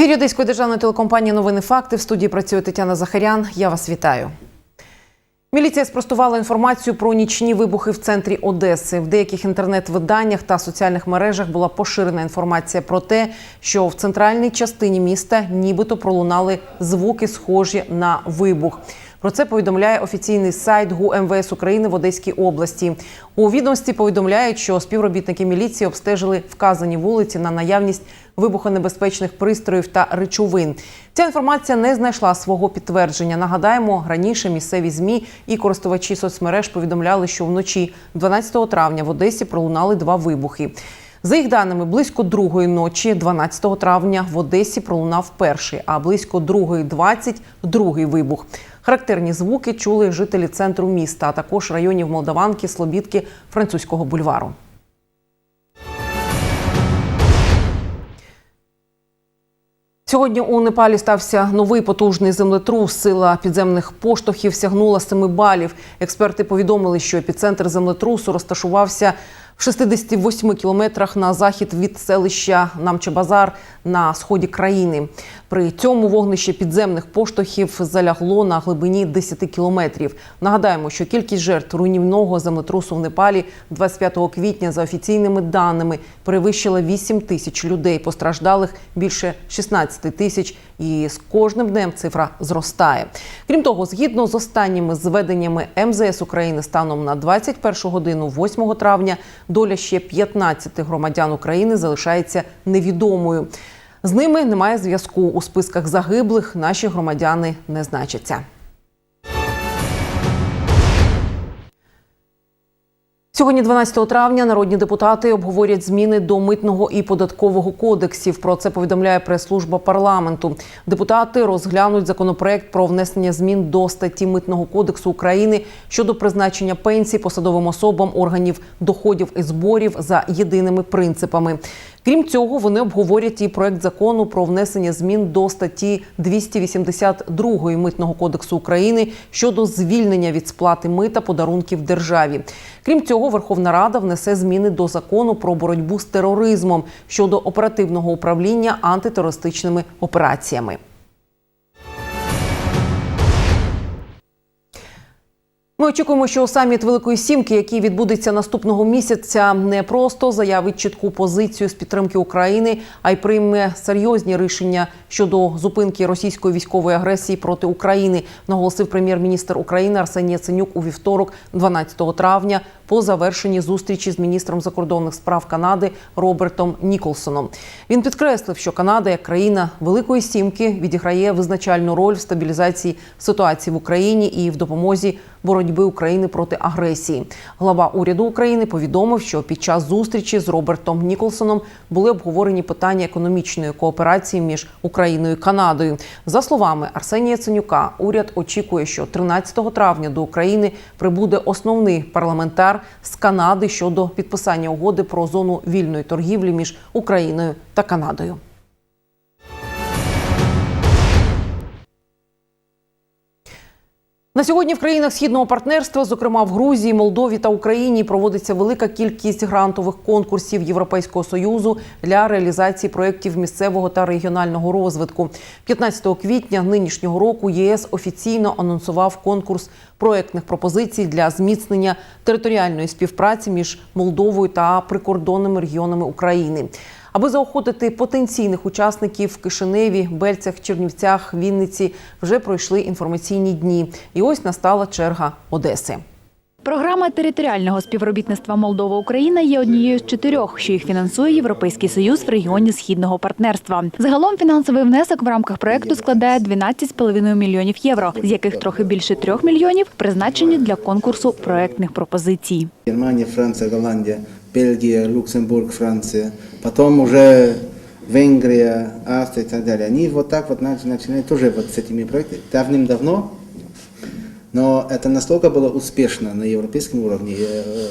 Ефірі Одеської державної телекомпанії Новини Факти в студії працює Тетяна Захарян. Я вас вітаю. Міліція спростувала інформацію про нічні вибухи в центрі Одеси. В деяких інтернет-виданнях та соціальних мережах була поширена інформація про те, що в центральній частині міста нібито пролунали звуки, схожі на вибух. Про це повідомляє офіційний сайт ГУ МВС України в Одеській області. У відомстві повідомляють, що співробітники міліції обстежили вказані вулиці на наявність вибухонебезпечних пристроїв та речовин. Ця інформація не знайшла свого підтвердження. Нагадаємо, раніше місцеві змі і користувачі соцмереж повідомляли, що вночі 12 травня в Одесі пролунали два вибухи. За їх даними, близько другої ночі, 12 травня, в Одесі пролунав перший, а близько другої 20 – другий вибух. Характерні звуки чули жителі центру міста, а також районів Молдаванки, Слобідки, Французького бульвару. Сьогодні у Непалі стався новий потужний землетрус. Сила підземних поштовхів сягнула 7 балів. Експерти повідомили, що епіцентр землетрусу розташувався 68 кілометрах на захід від селища Намчебазар на сході країни. При цьому вогнище підземних поштовхів залягло на глибині 10 кілометрів. Нагадаємо, що кількість жертв руйнівного землетрусу в Непалі 25 квітня за офіційними даними перевищила 8 тисяч людей. Постраждалих більше 16 тисяч, і з кожним днем цифра зростає. Крім того, згідно з останніми зведеннями МЗС України станом на 21 годину 8 травня, доля ще 15 громадян України залишається невідомою. З ними немає зв'язку у списках загиблих. Наші громадяни не значаться. Сьогодні, 12 травня, народні депутати обговорять зміни до митного і податкового кодексів. Про це повідомляє прес-служба парламенту. Депутати розглянуть законопроект про внесення змін до статті митного кодексу України щодо призначення пенсій посадовим особам органів доходів і зборів за єдиними принципами. Крім цього, вони обговорять і проект закону про внесення змін до статті 282 митного кодексу України щодо звільнення від сплати мита подарунків державі. Крім цього, Верховна Рада внесе зміни до закону про боротьбу з тероризмом щодо оперативного управління антитерористичними операціями. Ми очікуємо, що саміт Великої Сімки, який відбудеться наступного місяця, не просто заявить чітку позицію з підтримки України, а й прийме серйозні рішення щодо зупинки російської військової агресії проти України, наголосив прем'єр-міністр України Арсеній Яценюк у вівторок, 12 травня, по завершенні зустрічі з міністром закордонних справ Канади Робертом Ніколсоном. Він підкреслив, що Канада, як країна Великої Сімки, відіграє визначальну роль в стабілізації ситуації в Україні і в допомозі боротьби України проти агресії. Глава уряду України повідомив, що під час зустрічі з Робертом Ніколсоном були обговорені питання економічної кооперації між Україною і Канадою. За словами Арсенія Ценюка, уряд очікує, що 13 травня до України прибуде основний парламентар з Канади щодо підписання угоди про зону вільної торгівлі між Україною та Канадою. На сьогодні в країнах східного партнерства, зокрема в Грузії, Молдові та Україні, проводиться велика кількість грантових конкурсів Європейського союзу для реалізації проєктів місцевого та регіонального розвитку. 15 квітня нинішнього року ЄС офіційно анонсував конкурс проєктних пропозицій для зміцнення територіальної співпраці між Молдовою та прикордонними регіонами України. Аби заохотити потенційних учасників в Кишиневі, Бельцях, Чернівцях, Вінниці вже пройшли інформаційні дні. І ось настала черга Одеси. Програма територіального співробітництва Молдова Україна є однією з чотирьох, що їх фінансує Європейський Союз в регіоні східного партнерства. Загалом фінансовий внесок в рамках проекту складає 12,5 мільйонів євро, з яких трохи більше трьох мільйонів призначені для конкурсу проектних пропозицій. Германия, Франция, Голландия, Бельгия, Люксембург, Франция, потом уже Венгрия, Австрия и так далее. Они вот так тоже вот с этими проектами давным-давно, но это настолько было успешно на европейском уровне, э,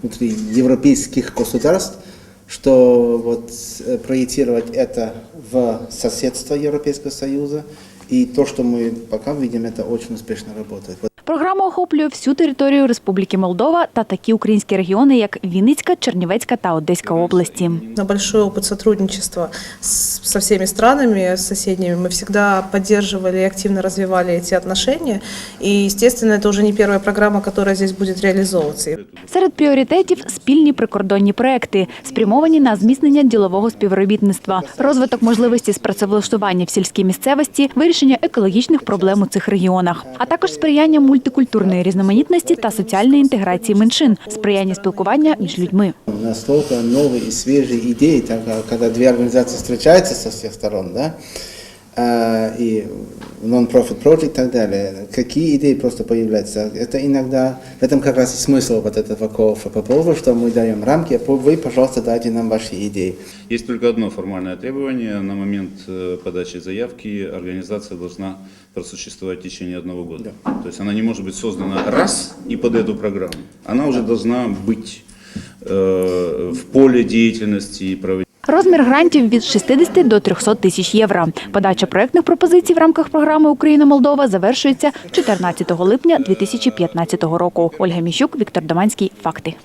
внутри европейских государств, что вот э, проецировать это в соседство Европейского Союза, и то, что мы пока видим, это очень успешно работает. Вот Програма охоплює всю територію Республіки Молдова та такі українські регіони, як Вінницька, Чернівецька та Одеська області. На большой опыт сотрудничества с- со всеми странами с соседними. Мы всегда поддерживали и активно развивали эти отношения. И, естественно, это уже не первая программа, которая здесь будет реализовываться. Серед пріоритетів спільні прикордонні проекти, спрямовані на зміцнення ділового співробітництва, розвиток можливості з працевлаштування в сільській місцевості, вирішення екологічних проблем у цих регіонах, а також сприяння мультикультурної різноманітності та соціальної інтеграції меншин, сприяння спілкування між людьми. Настолько новые і свіжі ідеї, когда две организации встречаются со всех сторон, да, а, и non-profit project и так далее, какие идеи просто появляются. Это иногда, в этом как раз и смысл вот этого call for proposal, что мы даем рамки, а вы, пожалуйста, дайте нам ваши идеи. Есть только одно формальное требование. На момент э, подачи заявки организация должна просуществовать в течение одного года. То есть она не может быть создана раз и под эту программу. Она уже должна быть э, в поле деятельности и проведения. Розмір грантів від 60 до 300 тисяч євро. Подача проектних пропозицій в рамках програми Україна-Молдова завершується 14 липня 2015 року. Ольга Міщук, Віктор Доманський. Факти.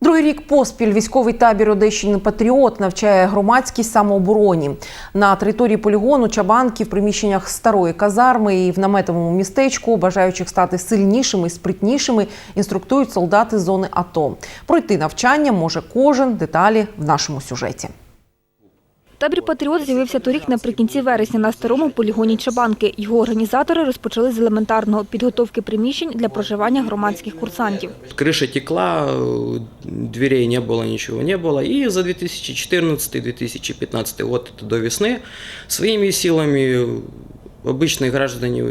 Другий рік поспіль військовий табір Одещини Патріот навчає громадській самообороні на території полігону Чабанки в приміщеннях старої казарми і в наметовому містечку, бажаючих стати сильнішими, спритнішими, інструктують солдати зони АТО. Пройти навчання може кожен. Деталі в нашому сюжеті. Табір «Патріот» з'явився торік наприкінці вересня на старому полігоні Чабанки. Його організатори розпочали з елементарного – підготовки приміщень для проживання громадських курсантів. Крыша текла, э, дверей не было, ничего не было. И за 2014-2015 год, это до весны, своими силами обычные граждане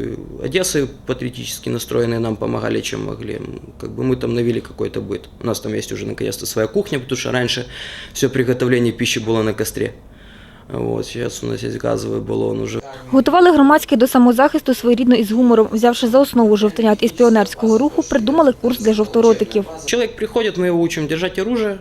Одессы, патриотически настроенные, нам помогали, чем могли. Как бы мы там навели какой-то быт. У нас там есть уже наконец-то своя кухня, потому что раньше все приготовление пищи было на костре. Вот, сейчас у нас есть газовый баллон уже. Готували громадських до самозахисту своєрідно із гумором. Взявши за основу жовтенят із піонерського руху, придумали курс для жовторотиків. Чоловік приходить, ми його учимо держать оружие,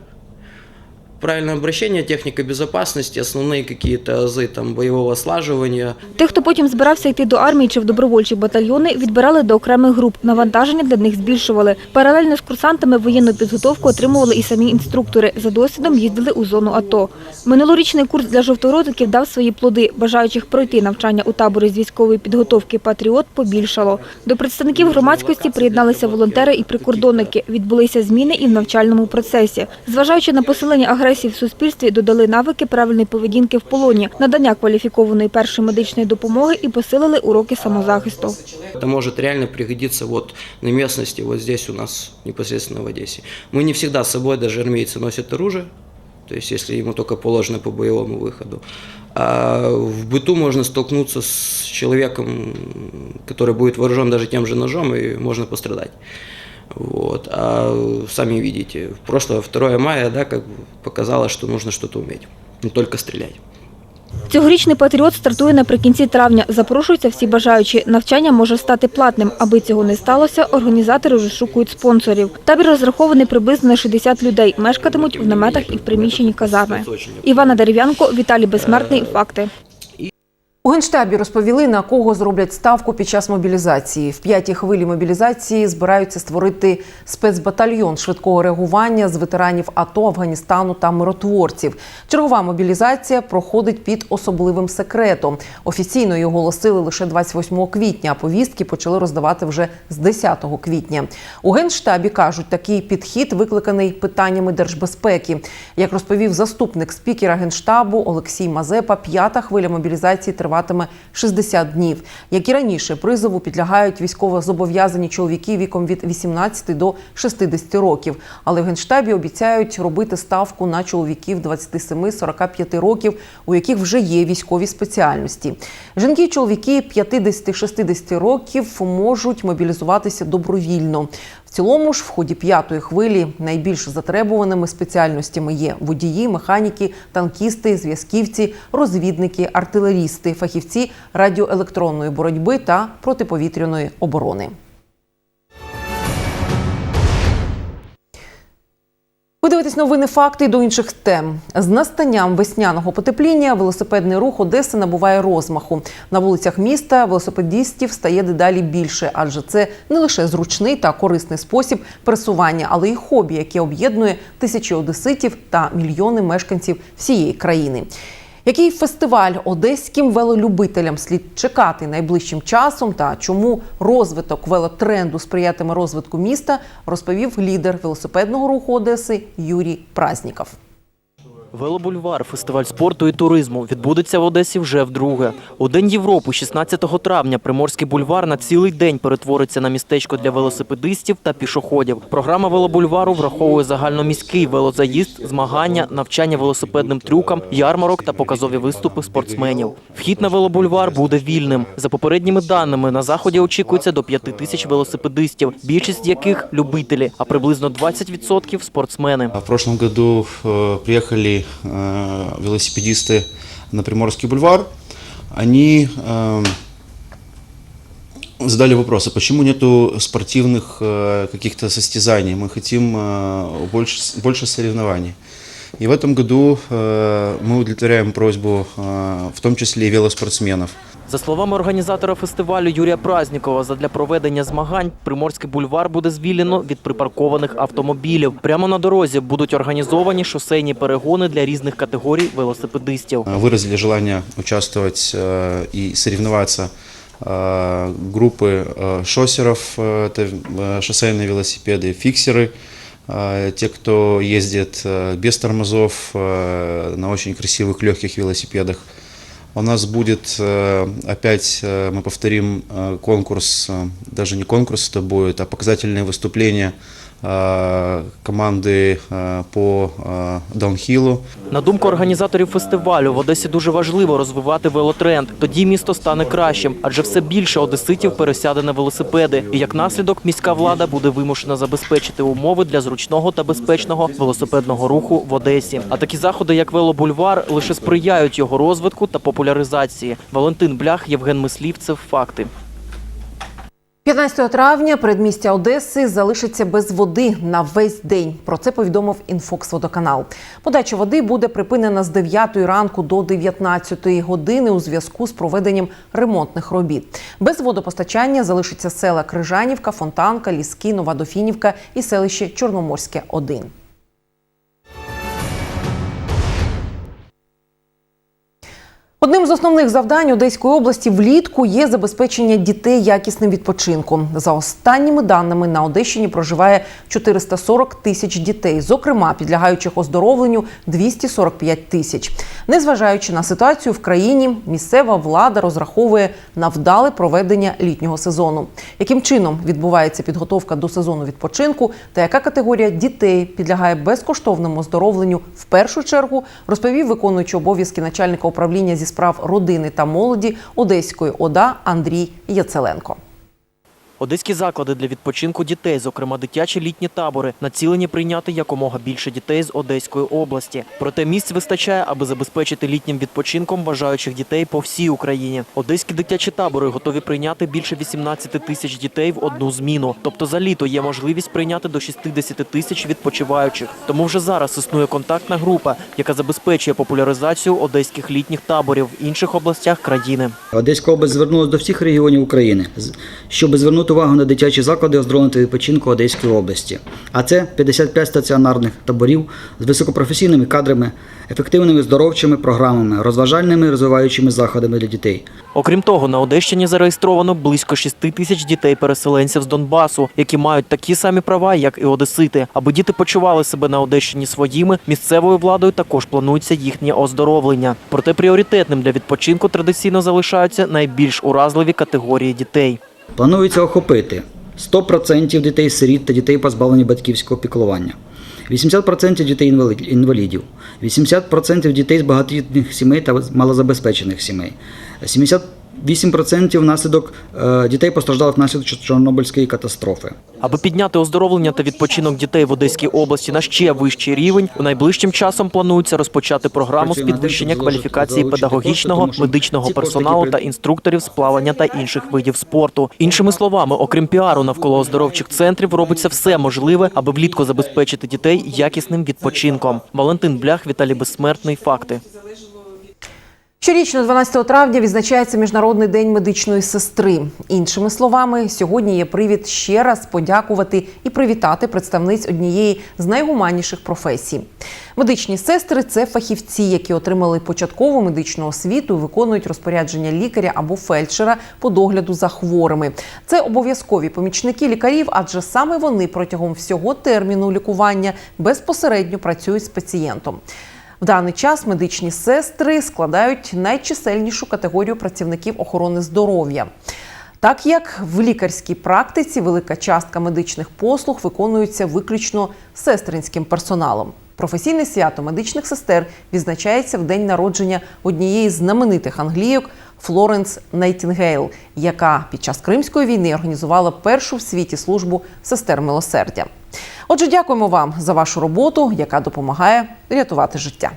правильное обращение, техника безопасности, основные какие-то там, боевого слаживания. Тих, хто потім збирався йти до армії чи в добровольчі батальйони, відбирали до окремих груп. Навантаження для них збільшували. Паралельно з курсантами воєнну підготовку отримували і самі інструктори. За досвідом їздили у зону АТО. Минулорічний курс для жовторотиків дав свої плоди. Бажаючих пройти навчання у таборі з військової підготовки «Патріот» побільшало. До представників громадськості приєдналися волонтери і прикордонники. Відбулися зміни і в навчальному процесі. Зважаючи на посилення агресії в суспільстві, додали навики правильної поведінки в полоні, надання кваліфікованої першої медичної допомоги і посилили уроки самозахисту. Это может реально пригодиться вот на местности, вот здесь у нас, непосредственно в Одессе. Мы не всегда с собой, даже армейцы носят оружие, то есть если ему только положено по боевому выходу. А в быту можно столкнуться с человеком, который будет вооружен даже тем же ножом, и можно пострадать. Вот. А сами видите, прошлое 2 мая да, как бы показало, что нужно что-то уметь, не только стрелять. Цьогорічний «Патріот» стартує наприкінці травня. Запрошуються всі бажаючі. Навчання може стати платним. Аби цього не сталося, організатори розшукують спонсорів. Табір розрахований приблизно на 60 людей. Мешкатимуть в наметах і в приміщенні казарми. Івана Дерев'янко, Віталій Безсмертний. Факти. У Генштабі розповіли, на кого зроблять ставку під час мобілізації. В п'ятій хвилі мобілізації збираються створити спецбатальйон швидкого реагування з ветеранів АТО, Афганістану та миротворців. Чергова мобілізація проходить під особливим секретом. Офіційно її оголосили лише 28 квітня, а повістки почали роздавати вже з 10 квітня. У Генштабі кажуть, такий підхід викликаний питаннями держбезпеки. Як розповів заступник спікера Генштабу Олексій Мазепа, п'ята хвиля мобілізації триватиме 60 днів. Як і раніше, призову підлягають військовозобов'язані чоловіки віком від 18 до 60 років. Але в Генштабі обіцяють робити ставку на чоловіків 27-45 років, у яких вже є військові спеціальності. Жінки і чоловіки 50-60 років можуть мобілізуватися добровільно. Цілому ж в ході п'ятої хвилі найбільш затребуваними спеціальностями є водії, механіки, танкісти, зв'язківці, розвідники, артилерісти, фахівці радіоелектронної боротьби та протиповітряної оборони. Ви дивитесь новини факти і до інших тем. З настанням весняного потепління велосипедний рух Одеси набуває розмаху. На вулицях міста велосипедістів стає дедалі більше, адже це не лише зручний та корисний спосіб пересування, але й хобі, яке об'єднує тисячі одеситів та мільйони мешканців всієї країни. Який фестиваль одеським велолюбителям слід чекати найближчим часом та чому розвиток велотренду сприятиме розвитку міста, розповів лідер велосипедного руху Одеси Юрій Празніков. Велобульвар, фестиваль спорту і туризму, відбудеться в Одесі вже вдруге. У День Європи, 16 травня, Приморський бульвар на цілий день перетвориться на містечко для велосипедистів та пішоходів. Програма велобульвару враховує загальноміський велозаїзд, змагання, навчання велосипедним трюкам, ярмарок та показові виступи спортсменів. Вхід на велобульвар буде вільним. За попередніми даними, на заході очікується до 5 тисяч велосипедистів, більшість яких любителі, а приблизно 20% спортсмени. В прошлом году э, приехали э, велосипедисты на Приморский бульвар. Они э, задали вопрос, а почему нету спортивных э, каких-то состязаний? Мы хотим э, больше, больше соревнований. И в этом году э, мы удовлетворяем просьбу, э, в том числе и велоспортсменов. За словами організатора фестивалю Юрія Празнікова, задля проведення змагань Приморський бульвар буде звільнено від припаркованих автомобілів. Прямо на дорозі будуть організовані шосейні перегони для різних категорій велосипедистів. Э, выразили желание участвовать э, и соревноваться э, группы э, шоссеров, э, это э, шоссейные велосипеды, фиксеры, э, те, кто ездит э, без тормозов э, на очень красивых легких велосипедах. У нас будет э, опять, э, мы повторим э, конкурс, э, даже не конкурс это будет, а показательные выступления э, команды э, по э, даунхиллу. На думку організаторів фестивалю, в Одесі дуже важливо розвивати велотренд. Тоді місто стане кращим, адже все більше одеситів пересяде на велосипеди. І як наслідок, міська влада буде вимушена забезпечити умови для зручного та безпечного велосипедного руху в Одесі. А такі заходи, як велобульвар, лише сприяють його розвитку та популяризації. Валентин Блях, Євген Мислівцев. Факти. 15 травня передмістя Одеси залишиться без води на весь день. Про це повідомив Інфокс-водоканал. Подача води буде припинена з 9 ранку до 19 години у зв'язку з проведенням ремонтних робіт. Без водопостачання залишаться села Крижанівка, Фонтанка, Ліски, Нова Дофінівка і селище Чорноморське 1. Одним з основних завдань Одеської області влітку є забезпечення дітей якісним відпочинком. За останніми даними на Одещині проживає 440 тисяч дітей, зокрема підлягаючих оздоровленню 245 тисяч. Незважаючи на ситуацію в країні, місцева влада розраховує на вдале проведення літнього сезону. Яким чином відбувається підготовка до сезону відпочинку та яка категорія дітей підлягає безкоштовному оздоровленню в першу чергу, розповів виконуючий обов'язки начальника управління зі справ родини та молоді Одеської ОДА Андрій Яцеленко. Одеські заклади для відпочинку дітей, зокрема дитячі літні табори, націлені прийняти якомога більше дітей з Одеської області. Проте місць вистачає, аби забезпечити літнім відпочинком бажаючих дітей по всій Україні. Одеські дитячі табори готові прийняти більше 18 тисяч дітей в одну зміну. Тобто за літо є можливість прийняти до 60 тисяч відпочиваючих. Тому вже зараз існує контактна група, яка забезпечує популяризацію одеських літніх таборів в інших областях країни. Одеська область звернулася до всіх регіонів України, щоб звернути увагу на дитячі заклади оздоровлення та відпочинку Одеської області. А це 55 стаціонарних таборів з високопрофесійними кадрами, ефективними здоровчими програмами, розважальними розвиваючими заходами для дітей. Окрім того, на Одещині зареєстровано близько 6 тисяч дітей-переселенців з Донбасу, які мають такі самі права, як і одесити. Аби діти почували себе на Одещині своїми, місцевою владою також планується їхнє оздоровлення. Проте пріоритетним для відпочинку традиційно залишаються найбільш уразливі категорії дітей. Планується охопити 100% дітей-сиріт та дітей, позбавлені батьківського піклування, 80% дітей інвалідів, 80% дітей з багатодітних сімей та малозабезпечених сімей, 8% внаслідок е, дітей постраждалих внаслідок Чорнобильської катастрофи. Аби підняти оздоровлення та відпочинок дітей в Одеській області на ще вищий рівень, у найближчим часом планується розпочати програму з підвищення кваліфікації педагогічного, медичного персоналу та інструкторів з плавання та інших видів спорту. Іншими словами, окрім піару навколо оздоровчих центрів, робиться все можливе, аби влітку забезпечити дітей якісним відпочинком. Валентин Блях, Віталій Безсмертний. Факти. Щорічно, 12 травня, відзначається Міжнародний день медичної сестри. Іншими словами, сьогодні є привід ще раз подякувати і привітати представниць однієї з найгуманніших професій. Медичні сестри це фахівці, які отримали початкову медичну освіту і виконують розпорядження лікаря або фельдшера по догляду за хворими. Це обов'язкові помічники лікарів, адже саме вони протягом всього терміну лікування безпосередньо працюють з пацієнтом. В даний час медичні сестри складають найчисельнішу категорію працівників охорони здоров'я. Так як в лікарській практиці велика частка медичних послуг виконується виключно сестринським персоналом. Професійне свято медичних сестер відзначається в день народження однієї з знаменитих англійок Флоренс Найтінгейл, яка під час Кримської війни організувала першу в світі службу сестер милосердя. Отже, дякуємо вам за вашу роботу, яка допомагає рятувати життя.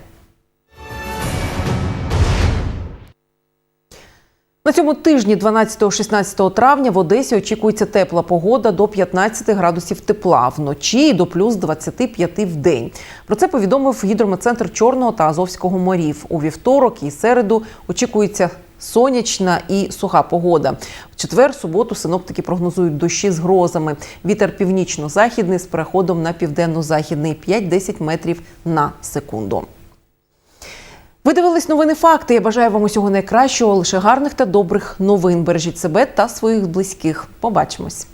На цьому тижні, 12-16 травня, в Одесі очікується тепла погода до 15 градусів тепла вночі і до плюс 25 в день. Про це повідомив гідрометцентр Чорного та Азовського морів. У вівторок і середу очікується сонячна і суха погода. В четвер, суботу синоптики прогнозують дощі з грозами. Вітер північно-західний з переходом на південно-західний 5-10 метрів на секунду. Ви дивились новини факти. Я бажаю вам усього найкращого, лише гарних та добрих новин. Бережіть себе та своїх близьких. Побачимось.